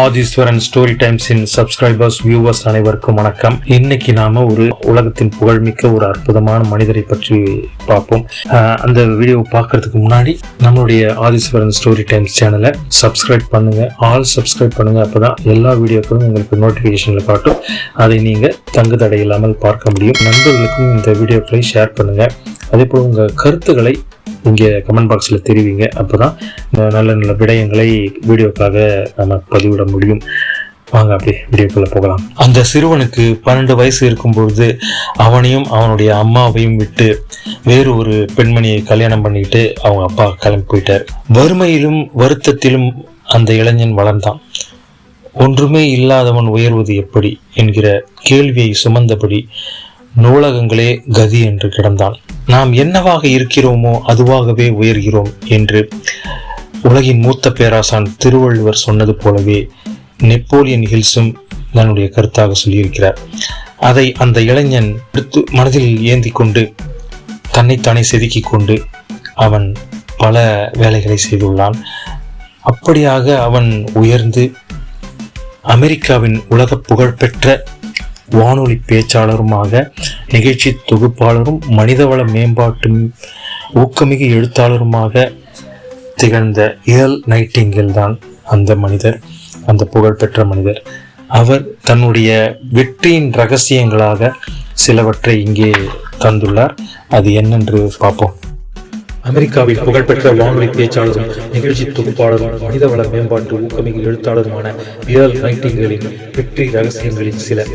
Aadheeswaran story டைம்ஸின் subscribers viewers அனைவருக்கும் வணக்கம். இன்னைக்கு நாம ஒரு உலகத்தின் புகழ்மிக்க ஒரு அற்புதமான மனிதரை பற்றி பார்ப்போம். அந்த வீடியோ பார்க்கறதுக்கு முன்னாடி நம்மளுடைய ஆதீஸ்வரன் ஸ்டோரி டைம்ஸ் சேனலை சப்ஸ்கிரைப் பண்ணுங்க. ஆல் சப்ஸ்கிரைப் பண்ணுங்க. அப்பதான் எல்லா வீடியோக்களும் உங்களுக்கு நோட்டிபிகேஷன்ல காட்டும். அதை நீங்க தங்கு தடை இல்லாமல் பார்க்க முடியும். நண்பர்களுக்கும் இந்த வீடியோக்களை ஷேர் பண்ணுங்க. அதே போல உங்க கருத்துக்களை இங்கே கமெண்ட் பாக்ஸில் தெரிவிங்க. அப்போ தான் நல்ல நல்ல விடயங்களை வீடியோக்காக நம்ம பதிவிட முடியும். வாங்க அப்படியே வீடியோக்குள்ள போகலாம். அந்த சிறுவனுக்கு பன்னெண்டு வயசு இருக்கும்பொழுது அவனையும் அவனுடைய அம்மாவையும் விட்டு வேறு ஒரு பெண்மணியை கல்யாணம் பண்ணிக்கிட்டு அவங்க அப்பா கிளம்பி போயிட்டார். வறுமையிலும் வருத்தத்திலும் அந்த இளைஞன் வளர்ந்தான். ஒன்றுமே இல்லாதவன் உயர்வது எப்படி என்கிற கேள்வியை சுமந்தபடி நூலகங்களே கதி என்று கிடந்தான் நாம் என்னவாக இருக்கிறோமோ அதுவாகவே உயர்கிறோம் என்று உலகின் மூத்த பேராசான் திருவள்ளுவர் சொன்னது போலவே நெப்போலியன் ஹில்ஸும் தன்னுடைய கருத்தாக சொல்லியிருக்கிறார். அதை அந்த இளைஞன் எடுத்து மனதில் ஏந்தி கொண்டு தன்னைத்தானே செதுக்கி கொண்டு அவன் பல வேலைகளை செய்துள்ளான். அப்படியாக அவன் உயர்ந்து அமெரிக்காவின் உலக புகழ்பெற்ற வானொலி பேச்சாளருமாக நிகழ்ச்சி தொகுப்பாளரும் மனிதவள மேம்பாட்டு ஊக்கமிகு எழுத்தாளருமாக திகழ்ந்த இயல் நைட்டிங்கில் தான் அந்த மனிதர் அந்த புகழ்பெற்ற மனிதர். அவர் தன்னுடைய வெற்றியின் ரகசியங்களாக சிலவற்றை இங்கே தந்துள்ளார். அது என்னென்று பார்ப்போம். அமெரிக்காவில் புகழ்பெற்ற வானொலி பேச்சாளரும் நிகழ்ச்சி தொகுப்பாளரும் மனிதவள மேம்பாட்டு ஊக்கமிகு எழுத்தாளருமான பியர் நைட்டிங்களின் வெற்றி ரகசியங்களில் சில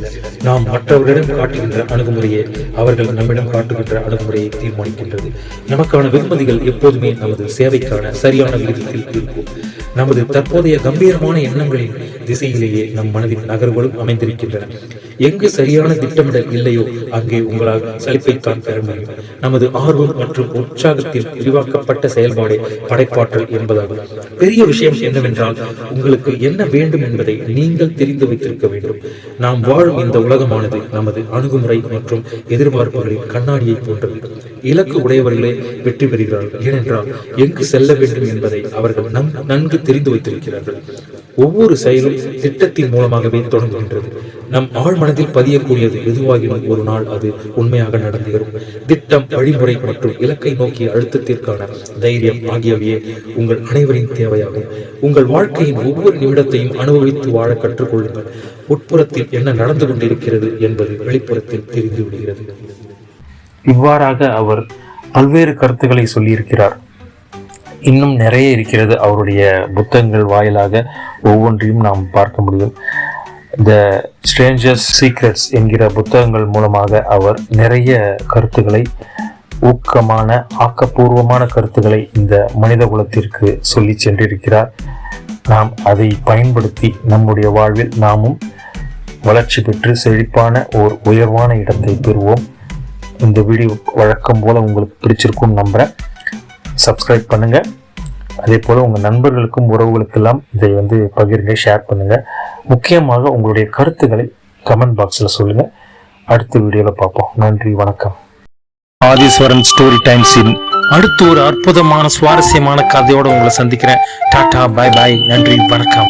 நாம் மற்றவர்களிடம் காட்டுகின்ற அணுகுமுறையே அவர்கள் நம்மிடம் காட்டுகின்ற அணுகுமுறையை தீர்மானிக்கின்றது. நமக்கான வெகுமதிகள் எப்போதுமே நமது சேவைக்கான சரியான விகிதத்தில் இருக்கும். நமது தற்போதைய கம்பீரமான எண்ணங்களின் திசையிலேயே நம் மனதின் நகர்வுகளும் அமைந்திருக்கின்றன. எங்கு சரியான திட்டமிடல் இல்லையோ அங்கே உங்களால் சலிப்பைத்தான் பெற முடியும். நமது ஆர்வம் மற்றும் உற்சாகத்தில் விரிவாக்கப்பட்ட செயல்பாடே படைப்பாற்றல் என்பதாகும். பெரிய விஷயம் என்னவென்றால் உங்களுக்கு என்ன வேண்டும் என்பதை நீங்கள் தெரிந்து வைத்திருக்க வேண்டும். நாம் வாழும் இந்த உலகமானது நமது அணுகுமுறை மற்றும் எதிர்பார்ப்புகளின் கண்ணாடியை போன்றது. இலக்கு உடையவர்களே வெற்றி பெறுகிறார்கள். ஏனென்றால் எங்கு செல்ல வேண்டும் என்பதை அவர்கள் நன்- நன்கு தெரிந்து வைத்திருக்கிறார்கள். ஒவ்வொரு செயலும் திட்டத்தின் மூலமாகவே தொடங்குகின்றது. நம் ஆழ்மனதில் பதியக்கூடியது எதுவாகினும் ஒரு நாள் அது உண்மையாக நடந்தேறும். திட்டம் வழிமுறை மற்றும் இலக்கை நோக்கிய அழுத்தத்திற்கான தைரியம் ஆகியவையே உங்கள் அனைவரின் தேவையாகும். உங்கள் வாழ்க்கையின் ஒவ்வொரு நிமிடத்தையும் அனுபவித்து வாழ கற்றுக்கொள்ளுங்கள். உட்புறத்தில் என்ன நடந்து கொண்டிருக்கிறது என்பது வெளிப்புறத்தில் தெரிந்து விடுகிறது. இவ்வாறாக அவர் பல்வேறு கருத்துக்களை சொல்லியிருக்கிறார். இன்னும் நிறைய இருக்கிறது அவருடைய புத்தகங்கள் வாயிலாக ஒவ்வொன்றையும் நாம் பார்க்க முடியும். த ஸ்ட்ரேஞ்சர்ஸ் சீக்ரெட்ஸ் என்கிற புத்தகங்கள் மூலமாக அவர் நிறைய கருத்துக்களை ஊக்கமான ஆக்கப்பூர்வமான கருத்துக்களை இந்த மனித குலத்திற்கு சொல்லி சென்றிருக்கிறார். நாம் அதை பயன்படுத்தி நம்முடைய வாழ்வில் நாமும் வளர்ச்சி பெற்று செழிப்பான ஓர் உயர்வான இடத்தை பெறுவோம். இந்த வீடியோ வழக்கம் போல உங்களுக்கு பிடிச்சிருக்கும் நம்புகிறேன் சப்ஸ்கிரைப் பண்ணுங்க. அதே போல உங்க நண்பர்களுக்கும் உறவுகளுக்கெல்லாம் இதை வந்து பகிருங்க ஷேர் பண்ணுங்க. முக்கியமாக உங்களுடைய கருத்துக்களை கமெண்ட் பாக்ஸில் சொல்லுங்க. அடுத்த வீடியோவில் பார்ப்போம். நன்றி வணக்கம். ஆதீஸ்வரன் ஸ்டோரி டைம்ஸின் அடுத்து ஒரு அற்புதமான சுவாரஸ்யமான கதையோட உங்களை சந்திக்கிறேன். டாடா பாய் பாய் நன்றி வணக்கம்.